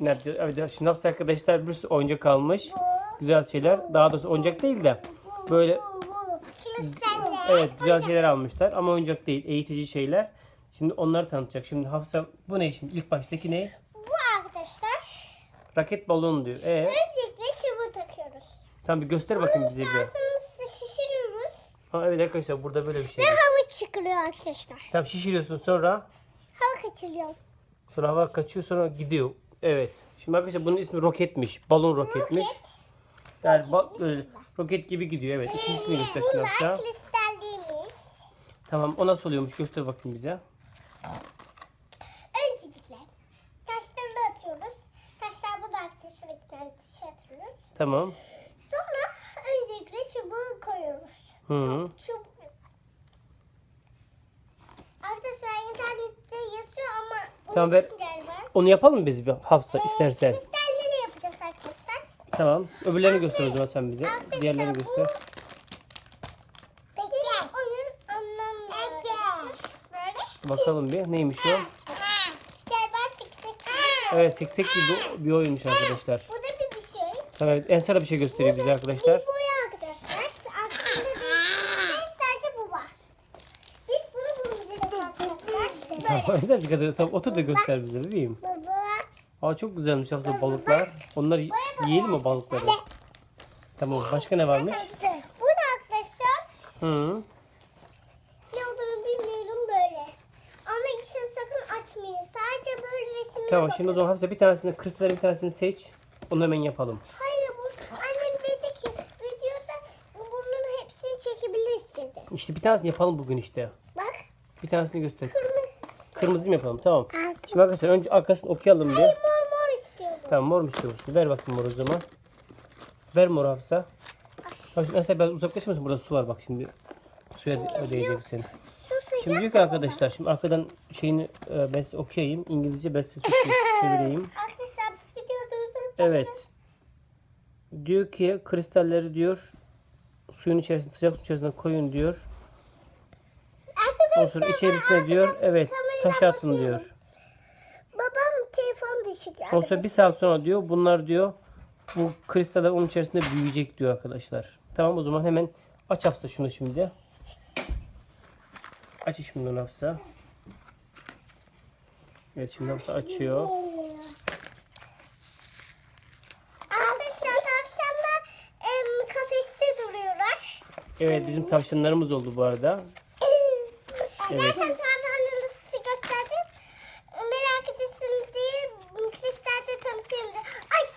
Nerede? Evet, şimdi arkadaşlar bir sürü oyuncak almış. Güzel şeyler. Daha doğrusu oyuncak değil de böyle evet güzel şeyler almışlar ama oyuncak değil. Eğitici şeyler. Şimdi onları tanıtacak. Şimdi Hafsa bu ne şimdi? İlk baştaki ne? Bu arkadaşlar. Raket balonu diyor. E Öncelikle çubuğu takıyoruz. tamam bir göster bakayım bize bir. Ağzımızı şişiriyoruz. Ha, evet arkadaşlar burada böyle bir şey. Ve hava çıkıyor arkadaşlar. Tamam şişiriyorsun sonra Hava kaçırıyor. sonra hava kaçıyor sonra gidiyor. Evet. Şimdi arkadaşlar bunun ismi roketmiş. Balon roketmiş. Yani ba- böyle roket gibi gidiyor. Evet. İkincisini göster şimdi Bunlar kristalliğimiz. Tamam o nasıl oluyormuş göster bakayım bize. Öncelikle taşları atıyoruz. Taşlar bu da taşı atıyoruz. Tamam. Sonra öncelikle çubuğu koyuyoruz. Hı. Çubuk. Arkadaşlar internette yazıyor ama Tamam, ver. galiba. Onu yapalım mı biz bir Hafsa istersen. Kristalleri yapacağız arkadaşlar. Tamam. Öbürlerini göster o zaman sen bize. Arkadaşlar, Diğerlerini bu- göster. Peki. Onun anlamı. Böyle. Bakalım bir. Neymiş o? Galiba. Evet seksek gibi bir oyunmuş arkadaşlar. Bu da bir bir şey. Tamam evet Ensar da bir şey gösteriyor bize arkadaşlar. Bir boya arkadaşlar. Aslında değil. Sadece bu var. Biz bunu vurmayacağız arkadaşlar. Ensar çıkardı. Tamam otur da göster bize bebeğim. Baba. Aa çok güzelmiş Hafsa balıklar. Onlar yiyelim mi balıkları? Tamam başka ne varmış? Bu da arkadaşlar Hı. ne olduğunu bilmiyorum böyle. Ama içini sakın açmayın. Sadece böyle resimle Tamam bakın. şimdi o zaman Hafsa bir tanesini kristalin bir tanesini seç. Onu hemen yapalım. Hayır bu annem dedi ki videoda bunların hepsini çekebiliriz dedi. İşte bir tanesini yapalım bugün işte. Bak Bir tanesini göster. kırmızı. Kırmızı mı yapalım? Tamam. Hayır Şimdi arkadaşlar önce arkasını okuyalım bir. mor mor istiyorum. Tamam mor mu istiyorsun? Ver bakayım mor o zaman. Ver mor Hafsa. Bak şimdi mesela biraz uzaklaşmasın burada su var bak şimdi. Suya ödeyeceksin. Su sıcak. Şimdi diyor ki arkadaşlar şimdi arkadan şeyini e, ben size okuyayım. İngilizce ben size Türkçe çevireyim. Arkadaşlar biz durdurup Evet. Diyor ki kristalleri diyor suyun içerisine sıcak su içerisine koyun diyor. Sonra içerisine diyor evet taş atın diyor. babam telefon. Ondan sonra bir saat sonra diyor bunlar diyor bu kristaller onun içerisinde büyüyecek diyor arkadaşlar. Tamam o zaman hemen aç Hafsa şunu şimdi. Aç şimdi onu Hafsa. Evet şimdi Hafsa açıyor. Arkadaşlar tavşanlar em, kafeste duruyorlar. Evet bizim tavşanlarımız oldu bu arada. Ben sana tavşanları nasıl gösterdim. Merak edesin diye kristalde tanıtayım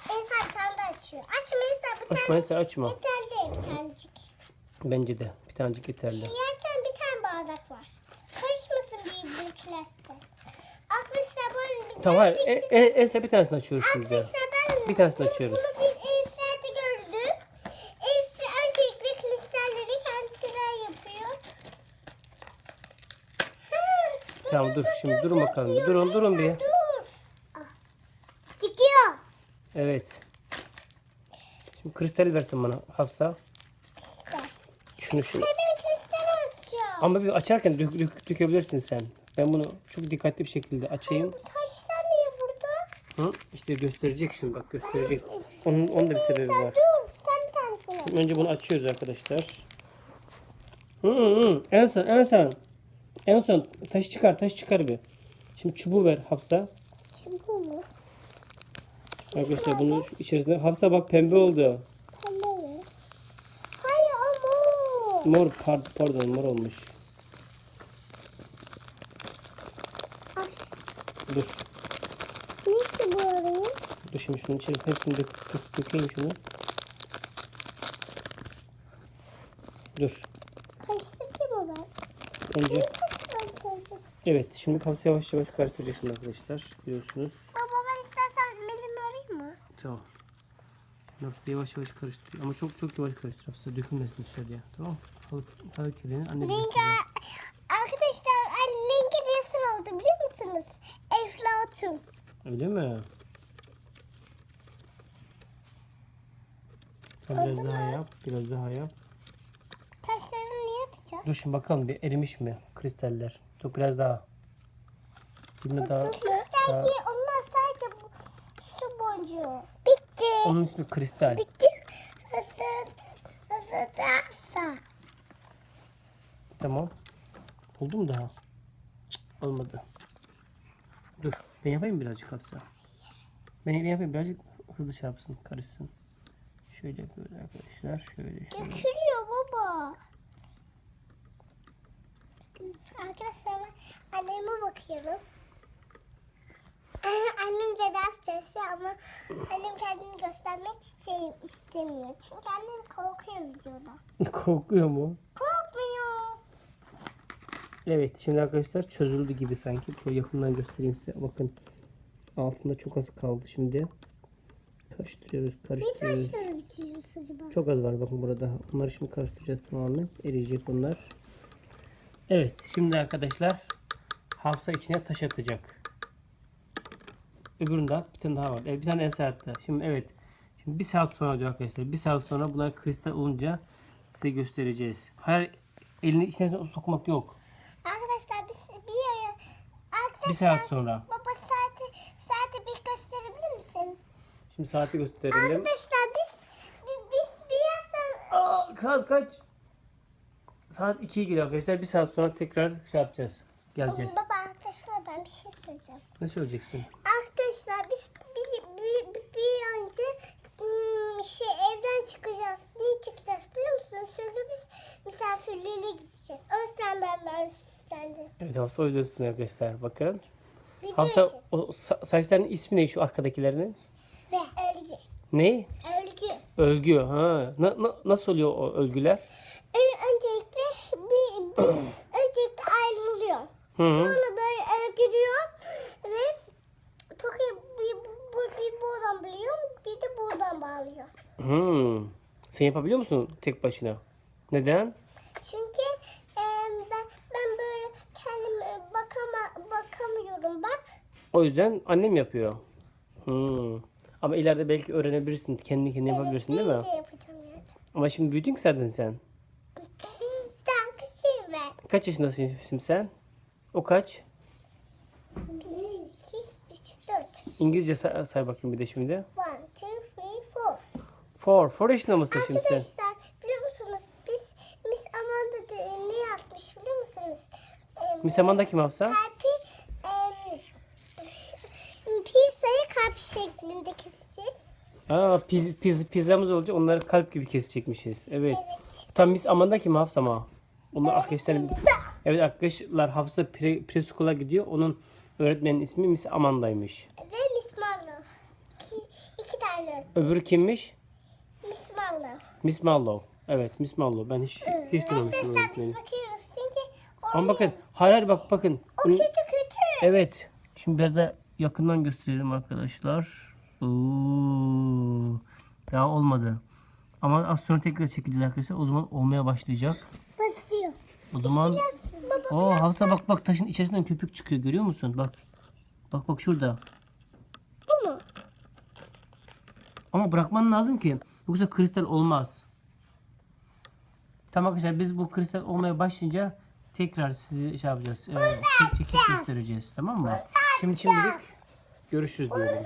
Ensar bir tane daha açıyor. Açma Ensar bir tane. Ensar açma. Yeterli bir tanecik. Bence de bir tanecik yeterli. Yerken bir tane bardak var. Karışmasın bir klasla. Arkadaşlar böyle bir Tamam hayır. E, e, Ensar bir tanesini açıyoruz şimdi. Arkadaşlar ben Bir tanesini açıyoruz. Bunu bir Elif'lerde gördüm. Elif öncelikle kristalleri kendisinden yapıyor. Ha, Tamam dur şimdi durun bakalım. bir. Durun durun bir. Çıkıyor. Evet. Şimdi kristali versin bana Hafsa. Şunu şunu. Ben kristali atacağım. Ama bir açarken dök, dök- dökebilirsin sen. Ben bunu çok dikkatli bir şekilde açayım. Taşlar niye burada? Hı? İşte gösterecek şimdi bak gösterecek. Onun, onun da bir sebebi var. Dur sen bir tanesini. Şimdi önce bunu açıyoruz arkadaşlar. Hı hı. En son en son. En son taş çıkar taş çıkar bir. Şimdi çubuğu ver Hafsa. Bu mu? Arkadaşlar bunu şu içerisine. Hafsa bak pembe oldu. Tamam. Hayır ama. Mor pardon, pardon mor olmuş. Dur. Ne ki bu arayı? Dur şimdi şunun içerisine hepsini dök, dök, dökeyim şunu. Dur. Kaçtı ki bu ben? Önce? Evet şimdi Hafsa yavaş yavaş karıştıracak şimdi arkadaşlar. Biliyorsunuz. Baba ben istersen elimi arayayım mı? Tamam. Hafsa yavaş yavaş karıştırıyor. Ama çok çok yavaş karıştır Hafsa dökülmesin dışarıya. Tamam Alıp alıp kirlerini anne bir Rengi döküyor. arkadaşlar rengi nasıl oldu biliyor musunuz? Eflatun. Öyle mi? Sen biraz daha yap. Biraz daha yap. Taşları niye atacağız? Dur şimdi bakalım bir erimiş mi kristaller. Dur biraz daha. Şimdi daha, daha Belki onlar sadece bu, su boncuğu. Bitti. Onun ismi kristal. Bitti. Hızlı. Hızlı da. Tamam. Oldu mu daha? Cık, Olmadı. Dur. Ben yapayım birazcık Hafsa. Ben ben yapayım birazcık hızlı şey yapsın, karışsın. Şöyle böyle arkadaşlar. Şöyle şöyle. Dökülüyor baba. Arkadaşlar ben anneme bakıyorum. Annem de ders çalışıyor ama annem kendini göstermek istemiyor, istemiyor. Çünkü annem korkuyor videoda. Korkuyor mu? Korkmuyor. Evet şimdi arkadaşlar çözüldü gibi sanki. Böyle yakından göstereyim size. Bakın altında çok az kaldı şimdi. Karıştırıyoruz, karıştırıyoruz. içeceğiz acaba? Çok az var bakın burada. Onları şimdi karıştıracağız tamamen. Eriyecek onlar. Evet şimdi arkadaşlar Hafsa içine taş atacak. Öbüründe at. Bir tane daha var. Evet, bir tane Esa attı. Şimdi evet. Şimdi bir saat sonra diyor arkadaşlar. Bir saat sonra bunlar kristal olunca size göstereceğiz. Her elini içine sokmak yok. Arkadaşlar biz bir arkadaşlar Bir saat sonra. baba saati saati bir gösterebilir misin? Şimdi saati gösterelim. Arkadaşlar biz biz, biz birazdan Aa, saat kaç? Saat 2'ye geliyor arkadaşlar. Bir saat sonra tekrar şey yapacağız. Geleceğiz. Baba arkadaşlar ben bir şey söyleyeceğim. Ne söyleyeceksin? Arkadaşlar biz bir, bir, bir, bir önce hmm, şey evden çıkacağız. Niye çıkacağız biliyor musun? Çünkü biz misafirliğe gideceğiz. O yüzden ben böyle süslendim. Evet Hafsa o yüzden arkadaşlar. Bakın. Video Hafsa için. o sa- saçların ismi ne şu arkadakilerinin? Ve ölgü. Ne? Ölgü. Örgü. Ha. Na- na- nasıl oluyor o örgüler? Öncelikle ayrılıyor. Hı hı. Sonra böyle örgülüyor ve Toki'yi bir, bir, bir buradan biliyor bir de buradan bağlıyor. Hmm. Sen yapabiliyor musun tek başına? Neden? Çünkü e, ben ben böyle kendim e, bakama bakamıyorum bak. O yüzden annem yapıyor. Hmm. Ama ileride belki öğrenebilirsin. Kendi kendine yapabilirsin değil mi? büyüyünce yapacağım evet. Ama şimdi büyüdün ki zaten sen. Kaç yaşındasın şimdi sen? O kaç? Bir, iki, üç, dört. İngilizce say, say bakayım bir de şimdi. One, two, three, four. Four. Four yaşında mısın şimdi sen? Arkadaşlar biliyor musunuz biz Miss Amanda da ne yazmış biliyor musunuz? E, Miss Amanda kim Hafsa? Kalpi e, pizzayı kalp şeklinde keseceğiz. Aa, piz, piz, pizzamız olacak. Onları kalp gibi kesecekmişiz. Evet. Evet. Tam Miss Amanda kim Hafsa ama? Onlar arkadaşlarım. Evet arkadaşlar Hafsa pre, preschool'a gidiyor. Onun öğretmenin ismi Miss Amanda'ymış. Ve Miss Marlowe. İki, iki tane Öbürü kimmiş? Miss Marlowe. Miss Marlowe. Evet Miss Marlowe. Ben hiç hiç duymamıştım Arkadaşlar biz öğretmeni. bakıyoruz çünkü Ama bakın. Hayır hayır, bak bakın. o kötü kötü. Evet. Şimdi biraz da yakından gösterelim arkadaşlar. Oo, daha olmadı. Ama az sonra tekrar çekeceğiz arkadaşlar. O zaman olmaya başlayacak. Basıyor. O zaman Oo Hafsa bak bak taşın içerisinden köpük çıkıyor görüyor musun? Bak. Bak bak şurada. bu mu? Ama bırakman lazım ki yoksa kristal olmaz. Tamam arkadaşlar biz bu kristal olmaya başlayınca tekrar sizi şey yapacağız. Çek- çekip göstereceğiz tamam mı? Şimdi şimdilik görüşürüz diyelim.